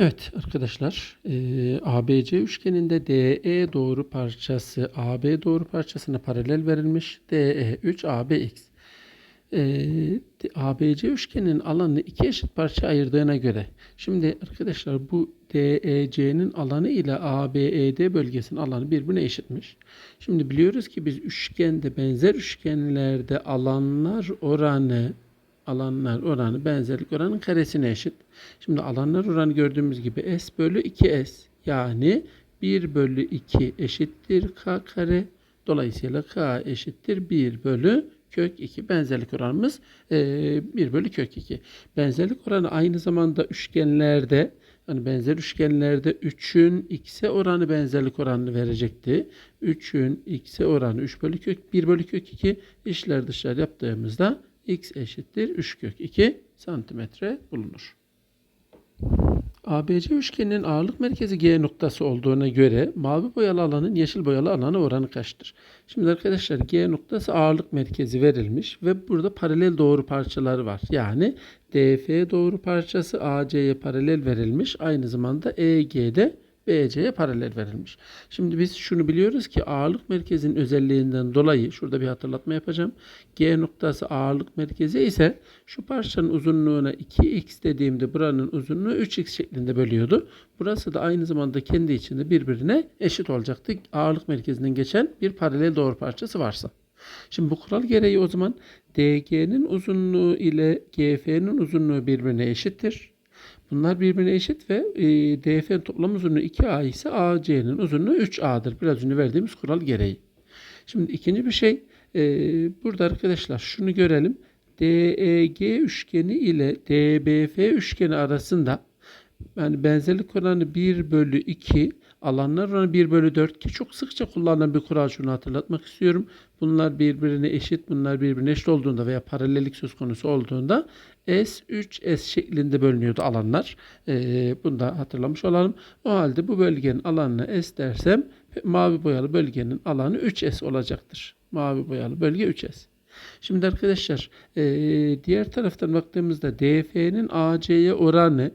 Evet arkadaşlar, eee, ABC üçgeninde DE doğru parçası AB doğru parçasına paralel verilmiş. DE 3 ABX. D- ABC üçgeninin alanını iki eşit parça ayırdığına göre şimdi arkadaşlar bu DEC'nin alanı ile ABED bölgesinin alanı birbirine eşitmiş. Şimdi biliyoruz ki biz üçgende benzer üçgenlerde alanlar oranı alanlar oranı benzerlik oranının karesine eşit. Şimdi alanlar oranı gördüğümüz gibi S bölü 2S yani 1 bölü 2 eşittir K kare. Dolayısıyla K eşittir 1 bölü kök 2. Benzerlik oranımız eee 1 bölü kök 2. Benzerlik oranı aynı zamanda üçgenlerde hani benzer üçgenlerde 3'ün x'e oranı benzerlik oranını verecekti. 3'ün x'e oranı 3 bölü kök 1 bölü kök 2 işler dışlar yaptığımızda x eşittir 3 kök 2 santimetre bulunur. ABC üçgeninin ağırlık merkezi G noktası olduğuna göre mavi boyalı alanın yeşil boyalı alana oranı kaçtır? Şimdi arkadaşlar G noktası ağırlık merkezi verilmiş ve burada paralel doğru parçaları var. Yani DF doğru parçası AC'ye paralel verilmiş. Aynı zamanda EG'de BC'ye paralel verilmiş. Şimdi biz şunu biliyoruz ki ağırlık merkezinin özelliğinden dolayı şurada bir hatırlatma yapacağım. G noktası ağırlık merkezi ise şu parçanın uzunluğuna 2x dediğimde buranın uzunluğu 3x şeklinde bölüyordu. Burası da aynı zamanda kendi içinde birbirine eşit olacaktı. Ağırlık merkezinden geçen bir paralel doğru parçası varsa. Şimdi bu kural gereği o zaman DG'nin uzunluğu ile GF'nin uzunluğu birbirine eşittir. Bunlar birbirine eşit ve e, DF'nin toplam uzunluğu 2A ise AC'nin uzunluğu 3A'dır. Biraz önce verdiğimiz kural gereği. Şimdi ikinci bir şey e, burada arkadaşlar şunu görelim. DEG üçgeni ile DBF üçgeni arasında yani benzerlik oranı 1 bölü 2 alanlar oranı 1 bölü 4 ki çok sıkça kullanılan bir kural şunu hatırlatmak istiyorum. Bunlar birbirine eşit, bunlar birbirine eşit olduğunda veya paralellik söz konusu olduğunda S 3 S şeklinde bölünüyordu alanlar. Ee, bunu da hatırlamış olalım. O halde bu bölgenin alanına S dersem mavi boyalı bölgenin alanı 3S olacaktır. Mavi boyalı bölge 3S. Şimdi arkadaşlar eee, diğer taraftan baktığımızda DF'nin AC'ye oranı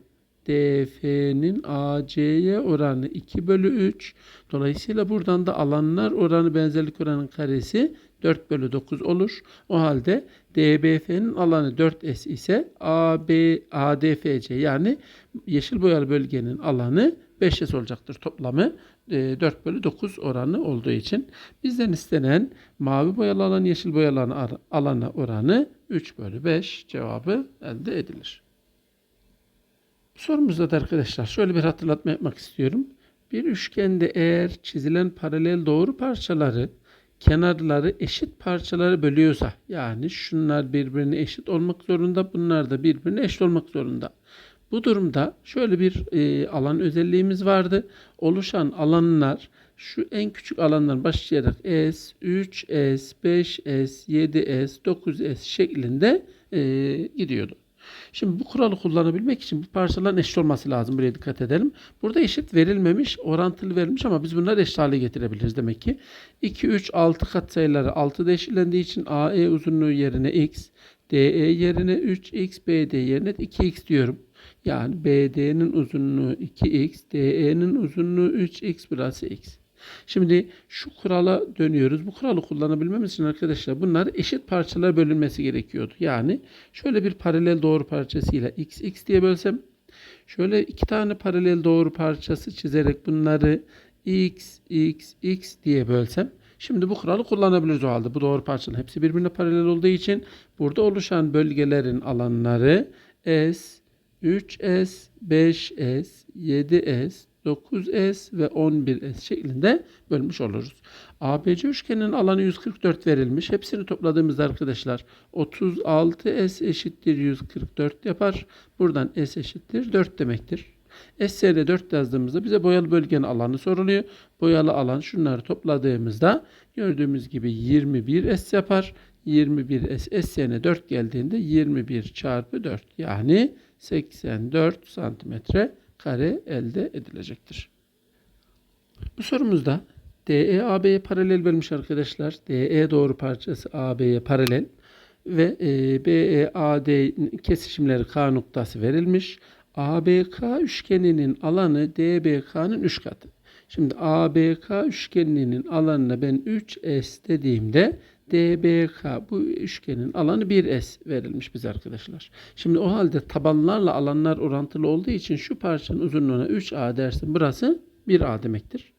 DF'nin AC'ye oranı 2 bölü 3. Dolayısıyla buradan da alanlar oranı benzerlik oranının karesi 4 bölü 9 olur. O halde DBF'nin alanı 4S ise AB, ADFC yani yeşil boyalı bölgenin alanı 5S olacaktır toplamı. e, 4 bölü 9 oranı olduğu için bizden istenen mavi boyalı alan yeşil boyalı alan alana oranı 3 bölü 5 cevabı elde edilir. Sorumuzda da arkadaşlar şöyle bir hatırlatma yapmak istiyorum. Bir üçgende eğer çizilen paralel doğru parçaları kenarları eşit parçalara bölüyorsa yani şunlar birbirine eşit olmak zorunda bunlar da birbirine eşit olmak zorunda. Bu durumda şöyle bir e, alan özelliğimiz vardı. Oluşan alanlar şu en küçük alandan başlayarak S, 3S, 5S, 7S, 9S şeklinde e, gidiyordu. Şimdi bu kuralı kullanabilmek için bu parçaların eşit olması lazım. Buraya dikkat edelim. Burada eşit verilmemiş, orantılı verilmiş ama biz bunları eşit hale getirebiliriz demek ki. 2, 3, 6 katsayıları 6'da eşitlendiği için AE uzunluğu yerine x, DE yerine 3x, BD yerine 2x diyorum. Yani BD'nin uzunluğu 2x, DE'nin uzunluğu 3x burası x. Şimdi şu kurala dönüyoruz. Bu kuralı kullanabilmemiz için arkadaşlar bunlar eşit parçalara bölünmesi gerekiyordu. Yani şöyle bir paralel doğru parçasıyla x x diye bölsem şöyle iki tane paralel doğru parçası çizerek bunları x x x diye bölsem Şimdi bu kuralı kullanabiliriz o halde. Bu doğru parçaların hepsi birbirine paralel olduğu için burada oluşan bölgelerin alanları S, 3S, 5S, 7S, 9S ve 11S şeklinde bölmüş oluruz. ABC üçgeninin alanı 144 verilmiş. Hepsini topladığımızda arkadaşlar 36S eşittir 144 yapar. Buradan S eşittir 4 demektir. SC'de 4 yazdığımızda bize boyalı bölgenin alanı soruluyor. Boyalı alan şunları topladığımızda gördüğümüz gibi 21 S yapar. 21 S, SC'ne 4 geldiğinde 21 çarpı 4 yani 84 santimetre kare elde edilecektir. Bu sorumuzda DE AB'ye paralel vermiş arkadaşlar. DE doğru parçası AB'ye paralel ve e, BE AD kesişimleri K noktası verilmiş. ABK üçgeninin alanı DBK'nın 3 katı. Şimdi ABK üçgeninin alanına ben 3S dediğimde DBK bu üçgenin alanı 1S verilmiş bize arkadaşlar. Şimdi o halde tabanlarla alanlar orantılı olduğu için şu parçanın uzunluğuna 3A dersin burası 1A demektir.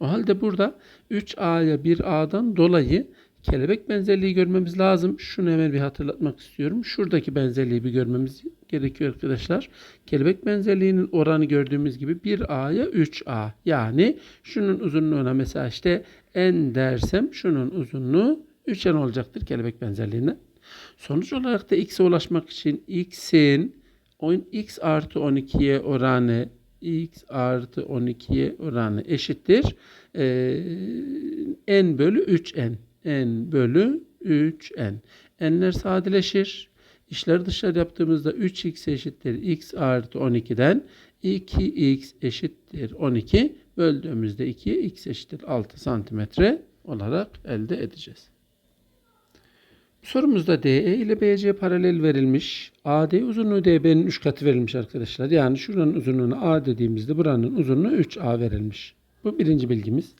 O halde burada 3A'ya 1A'dan dolayı kelebek benzerliği görmemiz lazım. Şunu hemen bir hatırlatmak istiyorum. Şuradaki benzerliği bir görmemiz gerekiyor arkadaşlar. Kelebek benzerliğinin oranı gördüğümüz gibi 1A'ya 3A. Yani şunun uzunluğuna mesela işte n dersem şunun uzunluğu 3n olacaktır kelebek benzerliğine. Sonuç olarak da x'e ulaşmak için x'in x artı 12'ye oranı x artı 12'ye oranı eşittir. Ee, n bölü 3n. n bölü 3n. n'ler sadeleşir. İşleri dışarı yaptığımızda 3x eşittir x artı 12'den 2x eşittir 12 böldüğümüzde 2 x eşittir 6 santimetre olarak elde edeceğiz. Sorumuzda DE ile BC paralel verilmiş. AD uzunluğu DB'nin 3 katı verilmiş arkadaşlar. Yani şuranın uzunluğuna A dediğimizde buranın uzunluğu 3A verilmiş. Bu birinci bilgimiz.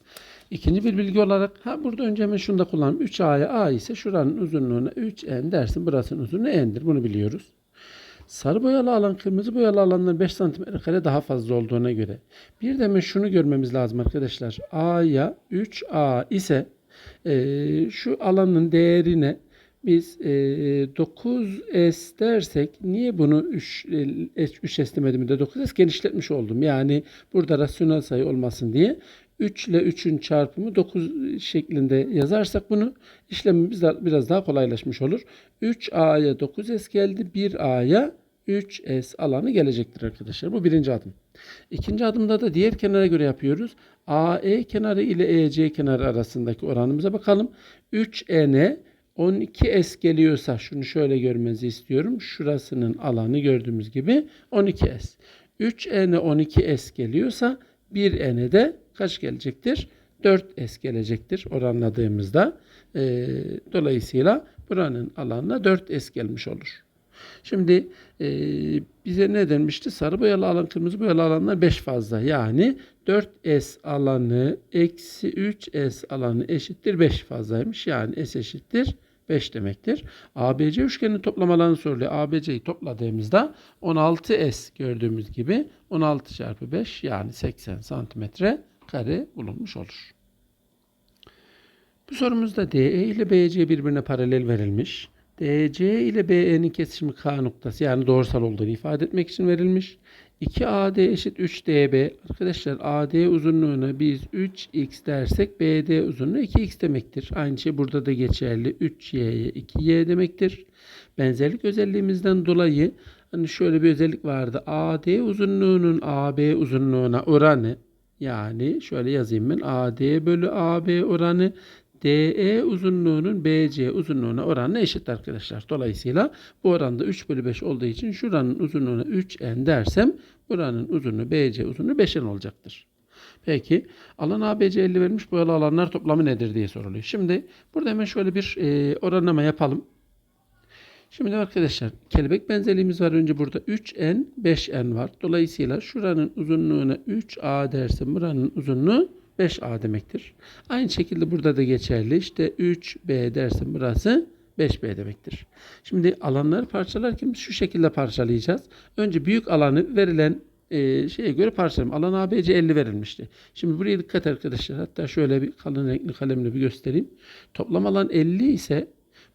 İkinci bir bilgi olarak ha burada önce hemen şunu da kullanalım. 3A'ya A ise şuranın uzunluğuna 3N dersin. Burasının uzunluğu N'dir. Bunu biliyoruz. Sarı boyalı alan kırmızı boyalı alandan 5 cm kare daha fazla olduğuna göre. Bir de hemen şunu görmemiz lazım arkadaşlar. A'ya 3A ise e, şu alanın değerine biz e, 9S dersek niye bunu 3, 3S demedim de 9S genişletmiş oldum. Yani burada rasyonel sayı olmasın diye 3 ile 3'ün çarpımı 9 şeklinde yazarsak bunu işlemimiz biraz daha kolaylaşmış olur. 3A'ya 9S geldi. 1A'ya 3S alanı gelecektir arkadaşlar. Bu birinci adım. İkinci adımda da diğer kenara göre yapıyoruz. AE kenarı ile EC kenarı arasındaki oranımıza bakalım. 3N'e 12S geliyorsa şunu şöyle görmenizi istiyorum. Şurasının alanı gördüğümüz gibi 12S. 3N'e 12S geliyorsa 1N'e de kaç gelecektir? 4S gelecektir oranladığımızda. E, dolayısıyla buranın alanına 4S gelmiş olur. Şimdi e, bize ne denmişti? Sarı boyalı alan, kırmızı boyalı alanlar 5 fazla. Yani 4S alanı eksi 3S alanı eşittir 5 fazlaymış. Yani S eşittir 5 demektir. ABC üçgenin toplam alanı soruluyor. ABC'yi topladığımızda 16S gördüğümüz gibi 16 çarpı 5 yani 80 santimetre kare bulunmuş olur. Bu sorumuzda DE ile BC birbirine paralel verilmiş. DC ile BE'nin kesişimi K noktası yani doğrusal olduğunu ifade etmek için verilmiş. 2AD eşit 3DB. Arkadaşlar AD uzunluğuna biz 3X dersek BD uzunluğu 2X demektir. Aynı şey burada da geçerli. 3Y'ye 2Y demektir. Benzerlik özelliğimizden dolayı hani şöyle bir özellik vardı. AD uzunluğunun AB uzunluğuna oranı yani şöyle yazayım ben AD bölü AB oranı DE uzunluğunun BC uzunluğuna oranına eşit arkadaşlar. Dolayısıyla bu oranda 3 bölü 5 olduğu için şuranın uzunluğuna 3n dersem buranın uzunluğu BC uzunluğu 5n olacaktır. Peki alan ABC 50 vermiş bu alanlar toplamı nedir diye soruluyor. Şimdi burada hemen şöyle bir e, oranlama yapalım. Şimdi arkadaşlar kelebek benzerliğimiz var. Önce burada 3n 5n var. Dolayısıyla şuranın uzunluğuna 3a dersem buranın uzunluğu 5A demektir. Aynı şekilde burada da geçerli. İşte 3B dersin burası 5B demektir. Şimdi alanları parçalarken şu şekilde parçalayacağız. Önce büyük alanı verilen e, şeye göre parçalayalım. Alan ABC 50 verilmişti. Şimdi buraya dikkat arkadaşlar. Hatta şöyle bir kalın renkli kalemle bir göstereyim. Toplam alan 50 ise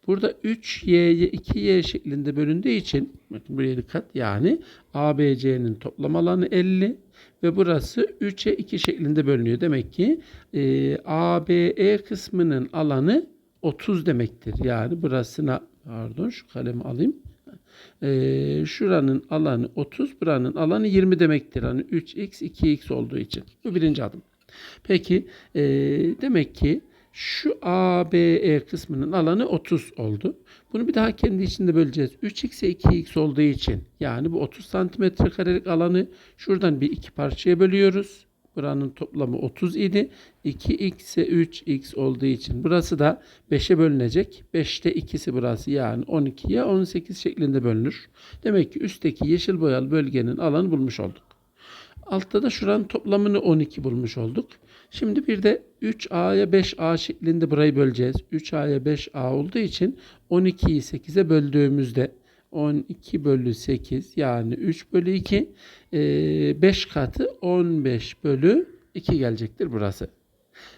burada 3y'ye 2y şeklinde bölündüğü için bakın buraya dikkat. Yani ABC'nin toplam alanı 50 ve burası 3'e 2 şeklinde bölünüyor. Demek ki e, ABE kısmının alanı 30 demektir. Yani burasına pardon şu kalemi alayım. E, şuranın alanı 30, buranın alanı 20 demektir. Hani 3x 2x olduğu için. Bu birinci adım. Peki e, demek ki şu ABE kısmının alanı 30 oldu. Bunu bir daha kendi içinde böleceğiz. 3x'e 2x olduğu için yani bu 30 santimetre karelik alanı şuradan bir iki parçaya bölüyoruz. Buranın toplamı 30 idi. 2x ise 3x olduğu için burası da 5'e bölünecek. 5'te ikisi burası yani 12'ye 18 şeklinde bölünür. Demek ki üstteki yeşil boyalı bölgenin alanı bulmuş olduk. Altta da şuranın toplamını 12 bulmuş olduk. Şimdi bir de 3A'ya 5A şeklinde burayı böleceğiz. 3A'ya 5A olduğu için 12'yi 8'e böldüğümüzde 12 bölü 8 yani 3 bölü 2 5 katı 15 bölü 2 gelecektir burası.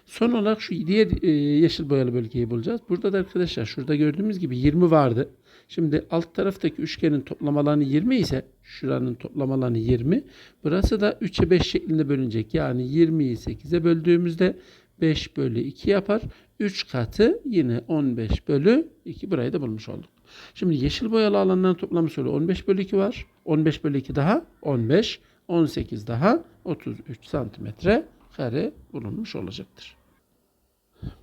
Son olarak şu diğer e, yeşil boyalı bölgeyi bulacağız. Burada da arkadaşlar şurada gördüğümüz gibi 20 vardı. Şimdi alt taraftaki üçgenin toplam alanı 20 ise şuranın toplam alanı 20. Burası da 3'e 5 şeklinde bölünecek. Yani 20'yi 8'e böldüğümüzde 5 bölü 2 yapar. 3 katı yine 15 bölü 2. Burayı da bulmuş olduk. Şimdi yeşil boyalı alanların toplamı şöyle 15 bölü 2 var. 15 bölü 2 daha 15. 18 daha 33 santimetre kare bulunmuş olacaktır.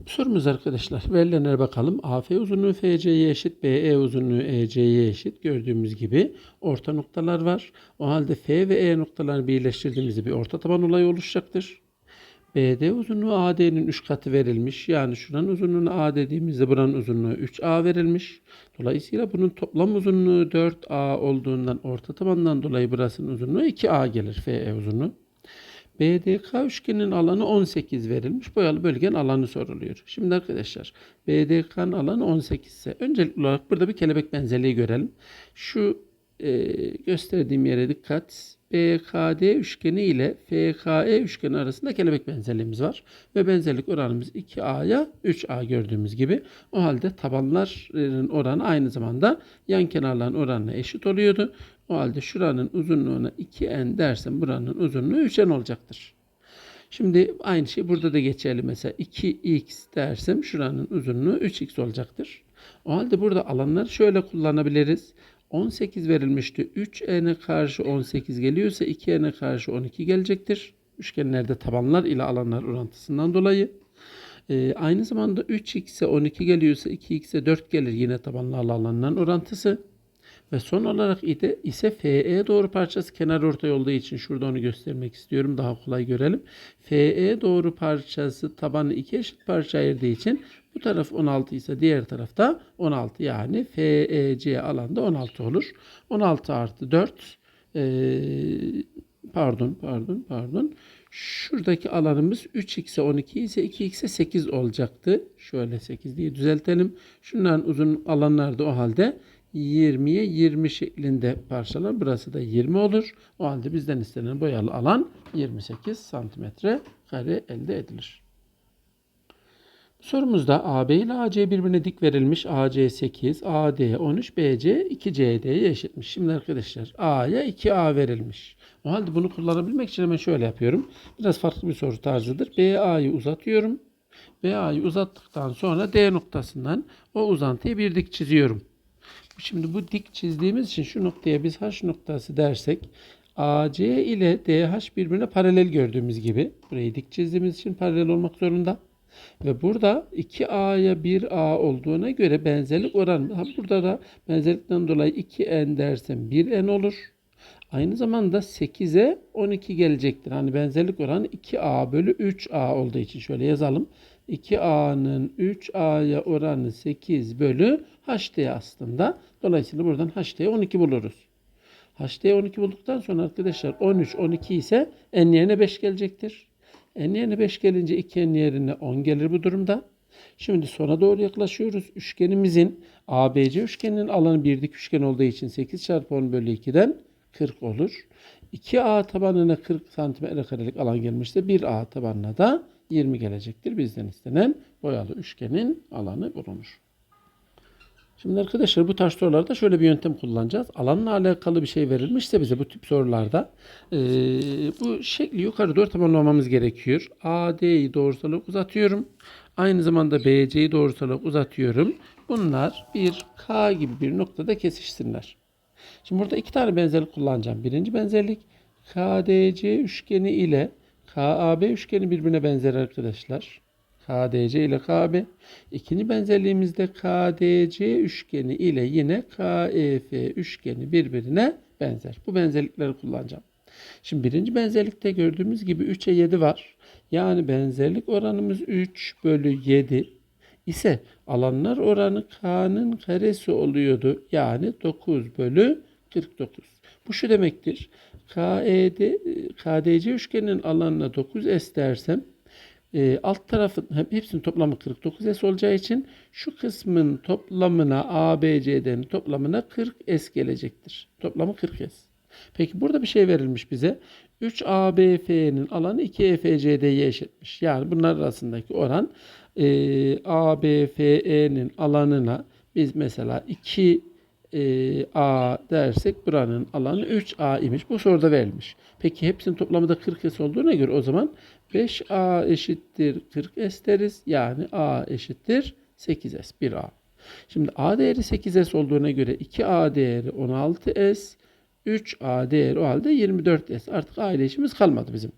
Bu sorumuz arkadaşlar verilenlere bakalım. AF uzunluğu FC'ye eşit, BE uzunluğu EC'ye eşit. Gördüğümüz gibi orta noktalar var. O halde F ve E noktalarını birleştirdiğimizde bir orta taban olayı oluşacaktır. BD uzunluğu AD'nin 3 katı verilmiş. Yani şuranın uzunluğuna A dediğimizde buranın uzunluğu 3A verilmiş. Dolayısıyla bunun toplam uzunluğu 4A olduğundan orta tabandan dolayı burasının uzunluğu 2A gelir FE uzunluğu. BDK üçgenin alanı 18 verilmiş. Boyalı bölgenin alanı soruluyor. Şimdi arkadaşlar BDK'nın alanı 18 ise öncelikli olarak burada bir kelebek benzerliği görelim. Şu e, gösterdiğim yere dikkat. BKD üçgeni ile FKE üçgeni arasında kelebek benzerliğimiz var. Ve benzerlik oranımız 2A'ya 3A gördüğümüz gibi. O halde tabanların oranı aynı zamanda yan kenarların oranına eşit oluyordu. O halde şuranın uzunluğuna 2n dersem buranın uzunluğu 3n olacaktır. Şimdi aynı şey burada da geçerli. Mesela 2x dersem şuranın uzunluğu 3x olacaktır. O halde burada alanları şöyle kullanabiliriz. 18 verilmişti. 3n'e karşı 18 geliyorsa 2n'e karşı 12 gelecektir. Üçgenlerde tabanlar ile alanlar orantısından dolayı. Ee, aynı zamanda 3x'e 12 geliyorsa 2x'e 4 gelir yine tabanlarla alanların orantısı. Ve son olarak ise, FE doğru parçası kenar ortay olduğu için şurada onu göstermek istiyorum. Daha kolay görelim. FE doğru parçası tabanı iki eşit parça ayırdığı için bu taraf 16 ise diğer tarafta 16 yani FEC alanda 16 olur. 16 artı 4 ee, pardon pardon pardon Şuradaki alanımız 3x'e 12 ise 2x'e 8 olacaktı. Şöyle 8 diye düzeltelim. Şunların uzun alanlar da o halde 20'ye 20 şeklinde parçalar. Burası da 20 olur. O halde bizden istenen boyalı alan 28 santimetre kare elde edilir. Sorumuzda AB ile AC birbirine dik verilmiş. AC 8, AD 13, BC 2CD'ye eşitmiş. Şimdi arkadaşlar A'ya 2A verilmiş. O halde bunu kullanabilmek için hemen şöyle yapıyorum. Biraz farklı bir soru tarzıdır. BA'yı uzatıyorum. BA'yı uzattıktan sonra D noktasından o uzantıyı bir dik çiziyorum. Şimdi bu dik çizdiğimiz için şu noktaya biz H noktası dersek AC ile DH birbirine paralel gördüğümüz gibi burayı dik çizdiğimiz için paralel olmak zorunda. Ve burada 2A'ya 1A olduğuna göre benzerlik oranı. Burada da benzerlikten dolayı 2N dersem 1N olur. Aynı zamanda 8'e 12 gelecektir. Hani benzerlik oranı 2A bölü 3A olduğu için şöyle yazalım. 2A'nın 3A'ya oranı 8 bölü HT aslında. Dolayısıyla buradan HT'ye 12 buluruz. HT'ye 12 bulduktan sonra arkadaşlar 13, 12 ise n yerine 5 gelecektir. n yerine 5 gelince 2n yerine 10 gelir bu durumda. Şimdi sona doğru yaklaşıyoruz. Üçgenimizin ABC üçgeninin alanı bir dik üçgen olduğu için 8 çarpı 10 bölü 2'den 40 olur. 2A tabanına 40 santimetre karelik alan gelmişse 1A tabanına da 20 gelecektir. Bizden istenen boyalı üçgenin alanı bulunur. Şimdi arkadaşlar bu tarz sorularda şöyle bir yöntem kullanacağız. Alanla alakalı bir şey verilmişse bize bu tip sorularda e, bu şekli yukarı doğru tamamlamamız gerekiyor. AD'yi doğrusal olarak uzatıyorum. Aynı zamanda BC'yi doğrusal olarak uzatıyorum. Bunlar bir K gibi bir noktada kesişsinler. Şimdi burada iki tane benzerlik kullanacağım. Birinci benzerlik KDC üçgeni ile KAB üçgeni birbirine benzer arkadaşlar. KDC ile KB. İkinci benzerliğimizde KDC üçgeni ile yine KEF üçgeni birbirine benzer. Bu benzerlikleri kullanacağım. Şimdi birinci benzerlikte gördüğümüz gibi 3'e 7 var. Yani benzerlik oranımız 3 bölü 7 ise alanlar oranı K'nın karesi oluyordu. Yani 9 bölü 49. Bu şu demektir. KED, KDC üçgeninin alanına 9S dersem e, alt tarafın hep hepsinin toplamı 49S olacağı için şu kısmın toplamına ABC'den toplamına 40S gelecektir. Toplamı 40S. Peki burada bir şey verilmiş bize. 3ABF'nin alanı 2EFCD'ye eşitmiş. Yani bunlar arasındaki oran e, ABFE'nin alanına biz mesela 2 e, A dersek buranın alanı 3A imiş. Bu soruda verilmiş. Peki hepsinin toplamı da 40S olduğuna göre o zaman 5A eşittir 40S deriz. Yani A eşittir 8S. 1A. Şimdi A değeri 8S olduğuna göre 2A değeri 16S. 3A değeri o halde 24S. Artık A ile işimiz kalmadı bizim.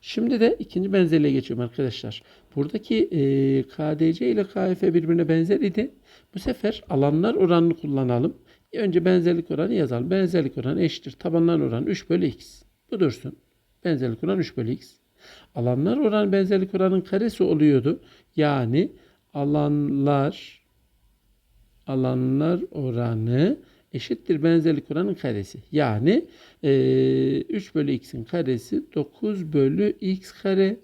Şimdi de ikinci benzerliğe geçiyorum arkadaşlar. Buradaki e, KDC ile KF birbirine benzer idi. Bu sefer alanlar oranını kullanalım. Önce benzerlik oranı yazalım. Benzerlik oranı eşittir. Tabanlar oranı 3 bölü x. Bu dursun. Benzerlik oranı 3 bölü x. Alanlar oranı benzerlik oranın karesi oluyordu. Yani alanlar alanlar oranı eşittir benzerlik oranın karesi. Yani e, 3 bölü x'in karesi 9 bölü x kare.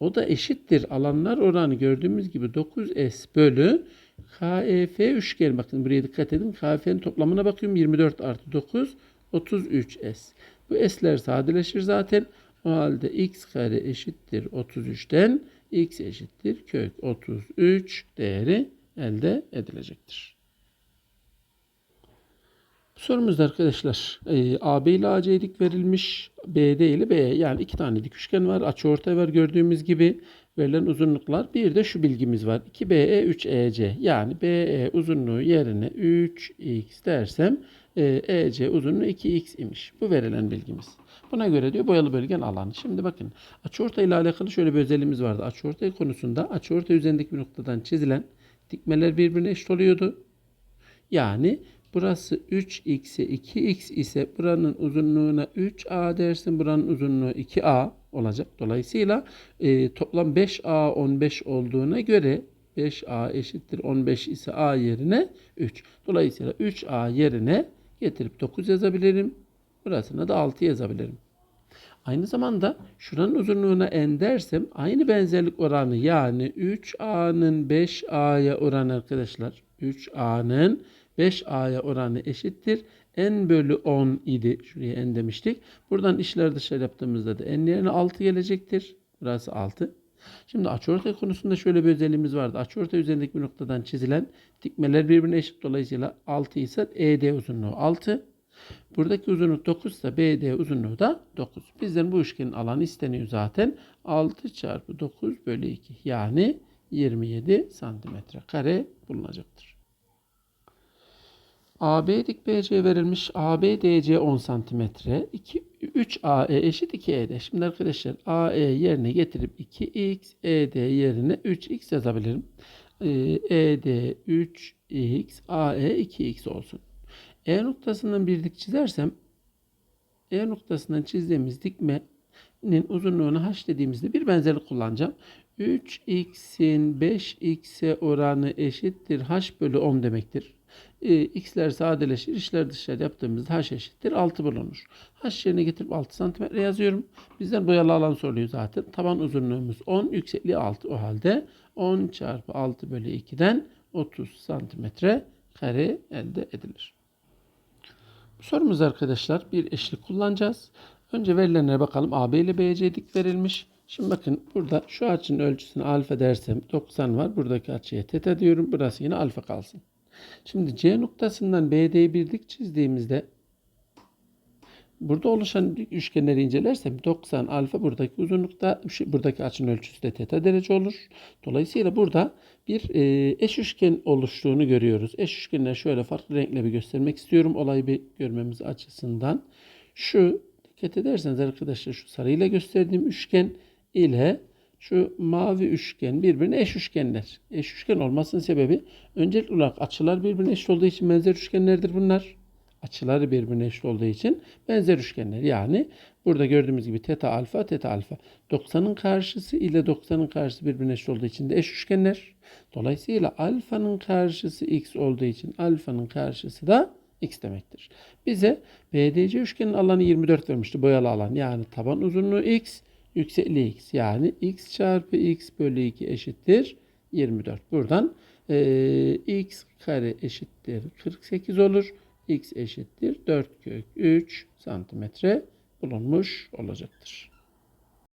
O da eşittir alanlar oranı gördüğümüz gibi 9s bölü KEF üçgen. Bakın buraya dikkat edin. KF'nin toplamına bakıyorum. 24 artı 9 33s. Bu s'ler sadeleşir zaten. O halde x kare eşittir 33'ten x eşittir kök 33 değeri elde edilecektir. Sorumuzda arkadaşlar e, AB ile AC dik verilmiş. BD ile BE yani iki tane dik üçgen var. Açıortay var gördüğümüz gibi. Verilen uzunluklar. Bir de şu bilgimiz var. 2BE 3EC yani BE uzunluğu yerine 3x dersem e, EC uzunluğu 2x imiş. Bu verilen bilgimiz. Buna göre diyor boyalı bölgen alanı. Şimdi bakın açıortay ile alakalı şöyle bir özelliğimiz vardı. Açıortay konusunda açıortay üzerindeki bir noktadan çizilen dikmeler birbirine eşit oluyordu. Yani Burası 3x'e 2x ise buranın uzunluğuna 3a dersin. Buranın uzunluğu 2a olacak. Dolayısıyla e, toplam 5a 15 olduğuna göre 5a eşittir 15 ise a yerine 3. Dolayısıyla 3a yerine getirip 9 yazabilirim. Burasına da 6 yazabilirim. Aynı zamanda şuranın uzunluğuna n dersem aynı benzerlik oranı yani 3a'nın 5a'ya oranı arkadaşlar. 3a'nın 5a'ya oranı eşittir. n bölü 10 idi. Şuraya n demiştik. Buradan işler dışarı yaptığımızda da n yerine 6 gelecektir. Burası 6. Şimdi açıortay konusunda şöyle bir özelliğimiz vardı. Açıortay üzerindeki bir noktadan çizilen dikmeler birbirine eşit. Dolayısıyla 6 ise ED uzunluğu 6. Buradaki uzunluk 9 ise BD uzunluğu da 9. Bizden bu üçgenin alanı isteniyor zaten. 6 çarpı 9 bölü 2 yani 27 santimetre kare bulunacaktır. AB dik BC verilmiş. AB DC 10 santimetre. 2 3 AE eşit 2 ED. Şimdi arkadaşlar AE yerine getirip 2x, ED yerine 3x yazabilirim. ED 3x, AE 2x olsun. E noktasından bir dik çizersem E noktasından çizdiğimiz dikmenin uzunluğunu h dediğimizde bir benzerlik kullanacağım. 3x'in 5x'e oranı eşittir h bölü 10 demektir. E, x'ler sadeleşir. İşler dışarı yaptığımızda h eşittir 6 bulunur. h yerine getirip 6 cm yazıyorum. Bizden boyalı alan soruluyor zaten. Taban uzunluğumuz 10, yüksekliği 6. O halde 10 çarpı 6 bölü 2'den 30 santimetre kare elde edilir. Sorumuz arkadaşlar bir eşlik kullanacağız. Önce verilenlere bakalım. AB ile BC dik verilmiş. Şimdi bakın burada şu açının ölçüsünü alfa dersem 90 var. Buradaki açıya teta diyorum. Burası yine alfa kalsın. Şimdi C noktasından BD'ye bir dik çizdiğimizde burada oluşan üçgenleri incelersem 90 alfa buradaki uzunlukta buradaki açının ölçüsü de teta derece olur. Dolayısıyla burada bir e, eş üçgen oluştuğunu görüyoruz. Eş üçgenleri şöyle farklı renkle bir göstermek istiyorum. Olayı bir görmemiz açısından. Şu dikkat ederseniz arkadaşlar şu sarıyla gösterdiğim üçgen ile şu mavi üçgen birbirine eş üçgenler. Eş üçgen olmasının sebebi öncelikli olarak açılar birbirine eşit olduğu için benzer üçgenlerdir bunlar. Açıları birbirine eşit olduğu için benzer üçgenler. Yani Burada gördüğümüz gibi teta alfa, teta alfa. 90'ın karşısı ile 90'ın karşısı birbirine eşit olduğu için de eş üçgenler. Dolayısıyla alfanın karşısı x olduğu için alfanın karşısı da x demektir. Bize BDC üçgenin alanı 24 vermişti boyalı alan. Yani taban uzunluğu x, yüksekliği x. Yani x çarpı x bölü 2 eşittir 24. Buradan eee, x kare eşittir 48 olur. x eşittir 4 kök 3 santimetre bulunmuş olacaktır.